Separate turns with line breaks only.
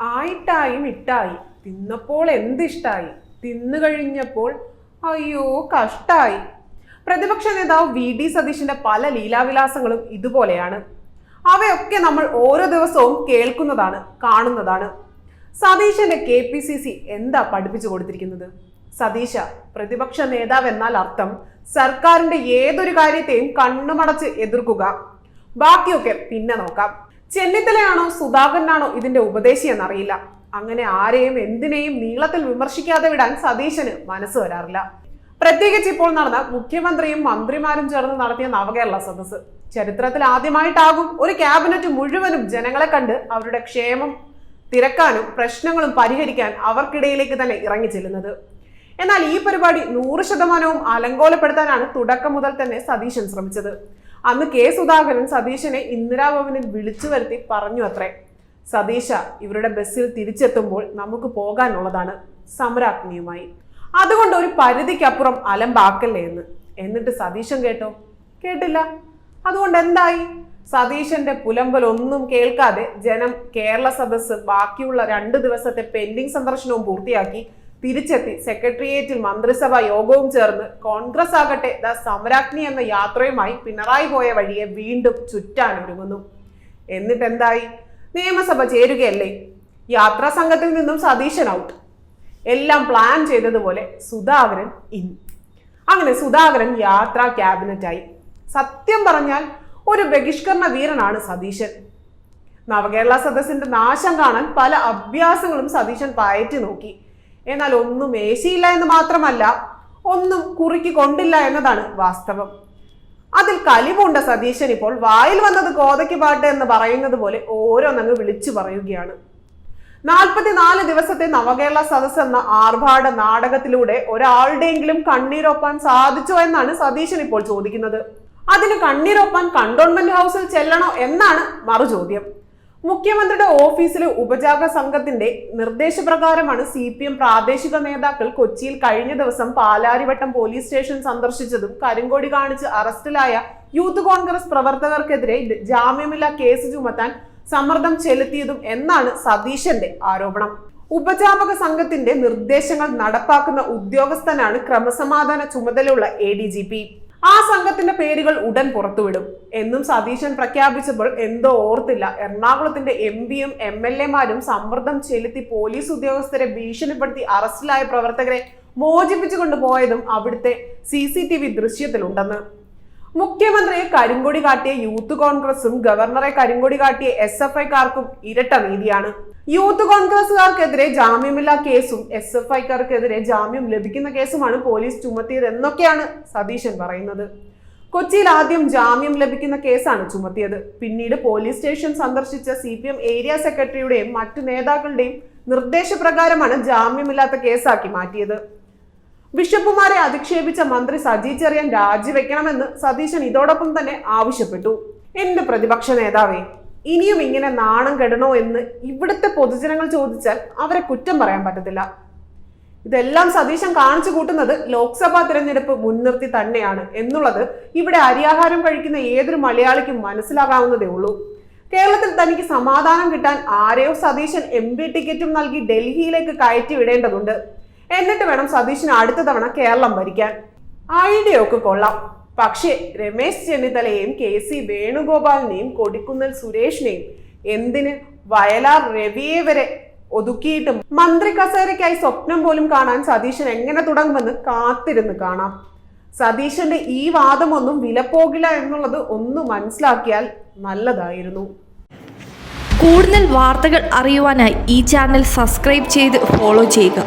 ആയിട്ടായി ഇട്ടായി. തിന്നപ്പോൾ എന്തിഷ്ടായി? തിന്നു കഴിഞ്ഞപ്പോൾ അയ്യോ കഷ്ടായി. പ്രതിപക്ഷ നേതാവ് വി. ഡി. സതീഷിന്റെ പല ലീലാവിലാസങ്ങളും ഇതുപോലെയാണ്. അവയൊക്കെ നമ്മൾ ഓരോ ദിവസവും കേൾക്കുന്നതാണ് കാണുന്നതാണ്. സതീശന്റെ കെ. പി. സി. സി. എന്താ പഠിപ്പിച്ചു കൊടുത്തിരിക്കുന്നത്? സതീശ പ്രതിപക്ഷ നേതാവ് എന്നാൽ അർത്ഥം സർക്കാരിന്റെ ഏതൊരു കാര്യത്തെയും കണ്ണുമടച്ച് എതിർക്കുക. ബാക്കിയൊക്കെ പിന്നെ നോക്കാം. ചെന്നിത്തലയാണോ സുധാകരനാണോ ഇതിന്റെ ഉപദേശി എന്നറിയില്ല. അങ്ങനെ ആരെയും എന്തിനേയും നീളത്തിൽ വിമർശിക്കാതെ വിടാൻ സതീശന് മനസ്സ് വരാറില്ല. പ്രത്യേകിച്ച് ഇപ്പോൾ നടന്ന മുഖ്യമന്ത്രിയും മന്ത്രിമാരും ചേർന്ന് നടത്തിയ നവകേരള സദസ് ചരിത്രത്തിൽ ആദ്യമായിട്ടാകും ഒരു ക്യാബിനറ്റ് മുഴുവനും ജനങ്ങളെ കണ്ട് അവരുടെ ക്ഷേമം തിരക്കാനും പ്രശ്നങ്ങളും പരിഹരിക്കാൻ അവർക്കിടയിലേക്ക് തന്നെ ഇറങ്ങി ചെല്ലുന്നത്. എന്നാൽ ഈ പരിപാടി നൂറ് ശതമാനവും അലങ്കോലപ്പെടുത്താനാണ് തുടക്കം മുതൽ തന്നെ സതീശൻ ശ്രമിച്ചത്. അന്ന് കെ സുധാകരൻ സതീശനെ ഇന്ദിരാഭവനിൽ വിളിച്ചു വരുത്തി പറഞ്ഞു അത്രേ. സതീശ ഇവരുടെ ബസ്സിൽ തിരിച്ചെത്തുമ്പോൾ നമുക്ക് പോകാനുള്ളതാണ് സമരാഗ്നിയുമായി അതുകൊണ്ട് ഒരു പരിധിക്കപ്പുറം അലമ്പാക്കല്ലേ എന്ന്. എന്നിട്ട് സതീശൻ കേട്ടോ? കേട്ടില്ല. അതുകൊണ്ട് എന്തായി? സതീശന്റെ പുലമ്പൽ ഒന്നും കേൾക്കാതെ ജനം കേരള സദസ്സ് ബാക്കിയുള്ള രണ്ട് ദിവസത്തെ പെൻഡിംഗ് സന്ദർശനവും പൂർത്തിയാക്കി തിരിച്ചെത്തി. സെക്രട്ടേറിയറ്റിൽ മന്ത്രിസഭാ യോഗവും ചേർന്ന് കോൺഗ്രസ് ആകട്ടെ ദ സമരാഗ്നി എന്ന യാത്രയുമായി പിണറായി പോയ വഴിയെ വീണ്ടും ചുറ്റാനൊരുങ്ങുന്നു. എന്നിട്ട് എന്തായി നിയമസഭ ചേരുകയല്ലേ? യാത്രാ സംഘത്തിൽ നിന്നും സതീശൻ ഔട്ട് എല്ലാം പ്ലാൻ ചെയ്തതുപോലെ സുധാകരൻ ഇൻ അങ്ങനെ സുധാകരൻ യാത്രാ ക്യാബിനറ്റായി സത്യം പറഞ്ഞാൽ ഒരു ബഹിഷ്കരണ വീരനാണ് സതീശൻ. നവകേരള സദസ്സിന്റെ നാശം കാണാൻ പല അഭ്യാസങ്ങളും സതീശൻ പയറ്റി നോക്കി. എന്നാൽ ഒന്നും ഏശിയില്ല എന്ന് മാത്രമല്ല ഒന്നും കുറുക്കി കൊണ്ടില്ല എന്നതാണ് വാസ്തവം. അതിൽ കലിവുണ്ട സതീശൻ ഇപ്പോൾ. വായിൽ വന്നത് കോതയ്ക്ക് പാട്ട് എന്ന് പറയുന്നത് പോലെ ഓരോന്നങ്ങ് വിളിച്ചു പറയുകയാണ്. നാൽപ്പത്തിനാല് ദിവസത്തെ നവകേരള സദസ് എന്ന ആർഭാട നാടകത്തിലൂടെ ഒരാളുടെയെങ്കിലും കണ്ണീരൊപ്പാൻ സാധിച്ചോ എന്നാണ് സതീശൻ ഇപ്പോൾ ചോദിക്കുന്നത്. അതിന് കണ്ണീരൊപ്പാൻ കണ്ടോൺമെന്റ് ഹൗസിൽ ചെല്ലണോ എന്നാണ് മറുചോദ്യം. മുഖ്യമന്ത്രിയുടെ ഓഫീസിലെ ഉപജാഗ സംഘത്തിന്റെ നിർദ്ദേശപ്രകാരമാണ് സി പി എം പ്രാദേശിക നേതാക്കൾ കൊച്ചിയിൽ കഴിഞ്ഞ ദിവസം പാലാരിവട്ടം പോലീസ് സ്റ്റേഷൻ സന്ദർശിച്ചതും കരിങ്കോടി കാണിച്ച് അറസ്റ്റിലായ യൂത്ത് കോൺഗ്രസ് പ്രവർത്തകർക്കെതിരെ ജാമ്യമില്ല കേസ് ചുമത്താൻ സമ്മർദ്ദം ചെലുത്തിയതും എന്നാണ് സതീശന്റെ ആരോപണം. ഉപജാപക സംഘത്തിന്റെ നിർദ്ദേശങ്ങൾ നടപ്പാക്കുന്ന ഉദ്യോഗസ്ഥനാണ് ക്രമസമാധാന ചുമതലയുള്ള എ ഡി ജി പി ആ സംഘത്തിന്റെ പേരുകൾ ഉടൻ പുറത്തുവിടും. എന്നും സതീശൻ പ്രഖ്യാപിച്ചപ്പോൾ എന്തോ ഓർത്തില്ല. എറണാകുളത്തിന്റെ എം പിയും എം എൽ എമാരും സമ്മർദ്ദം ചെലുത്തി പോലീസ് ഉദ്യോഗസ്ഥരെ ഭീഷണിപ്പെടുത്തി അറസ്റ്റിലായ പ്രവർത്തകരെ മോചിപ്പിച്ചു കൊണ്ടുപോയതും അവിടുത്തെ സി സി ടി വി ദൃശ്യത്തിലുണ്ടെന്ന്. മുഖ്യമന്ത്രിയെ കരിങ്കൊടി കാട്ടിയ യൂത്ത് കോൺഗ്രസും ഗവർണറെ കരിങ്കൊടി കാട്ടിയ എസ് എഫ് ഐക്കാർക്കും ഇരട്ട നീതിയാണ്. യൂത്ത് കോൺഗ്രസുകാർക്കെതിരെ ജാമ്യമില്ലാ കേസും എസ് എഫ് ഐക്കാർക്കെതിരെ ജാമ്യം ലഭിക്കുന്ന കേസുമാണ് പോലീസ് ചുമത്തിയത് എന്നൊക്കെയാണ് സതീശൻ പറയുന്നത്. കൊച്ചിയിൽ ആദ്യം ജാമ്യം ലഭിക്കുന്ന കേസാണ് ചുമത്തിയത്. പിന്നീട് പോലീസ് സ്റ്റേഷൻ സന്ദർശിച്ച സി പി എം ഏരിയ സെക്രട്ടറിയുടെയും മറ്റു നേതാക്കളുടെയും നിർദ്ദേശപ്രകാരമാണ് ജാമ്യമില്ലാത്ത കേസാക്കി മാറ്റിയത്. ബിഷപ്പുമാരെ അധിക്ഷേപിച്ച മന്ത്രി സജി ചെറിയാൻ രാജിവെക്കണമെന്ന് സതീശൻ ഇതോടൊപ്പം തന്നെ ആവശ്യപ്പെട്ടു. എന്റെ പ്രതിപക്ഷ നേതാവേ ഇനിയും ഇങ്ങനെ നാണം കെടണോ എന്ന് ഇവിടുത്തെ പൊതുജനങ്ങൾ ചോദിച്ചാൽ അവരെ കുറ്റം പറയാൻ പറ്റത്തില്ല. ഇതെല്ലാം സതീശൻ കാണിച്ചു കൂട്ടുന്നത് ലോക്സഭാ തിരഞ്ഞെടുപ്പ് മുൻനിർത്തി തന്നെയാണ് എന്നുള്ളത് ഇവിടെ അരിയാഹാരം കഴിക്കുന്ന ഏതൊരു മലയാളിക്കും മനസ്സിലാകാവുന്നതേ ഉള്ളൂ. കേരളത്തിൽ തനിക്ക് സമാധാനം കിട്ടാൻ ആരെയോ സതീശൻ എം പി ടിക്കറ്റും നൽകി ഡൽഹിയിലേക്ക് കയറ്റി വിടേണ്ടതുണ്ട്. എന്നിട്ട് വേണം സതീശിന് അടുത്ത തവണ കേരളം ഭരിക്കാൻ. ഐഡിയ ഒക്കെ കൊള്ളാം. പക്ഷേ രമേശ് ചെന്നിത്തലയെയും കെ സി വേണുഗോപാലിനെയും കൊടിക്കുന്നൽ സുരേഷിനെയും എന്തിന് വയലാർ രവിയെ വരെ ഒതുക്കിയിട്ടും മന്ത്രി കസേരയ്ക്കായി സ്വപ്നം പോലും കാണാൻ സതീശൻ എങ്ങനെ തുടങ്ങുമെന്ന് കാത്തിരുന്ന് കാണാം. സതീശന്റെ ഈ വാദമൊന്നും വിലപ്പോകില്ല എന്നുള്ളത് ഒന്ന് മനസ്സിലാക്കിയാൽ നല്ലതായിരുന്നു.
കൂടുതൽ വാർത്തകൾ അറിയുവാനായി ഈ ചാനൽ സബ്സ്ക്രൈബ് ചെയ്ത് ഫോളോ ചെയ്യുക.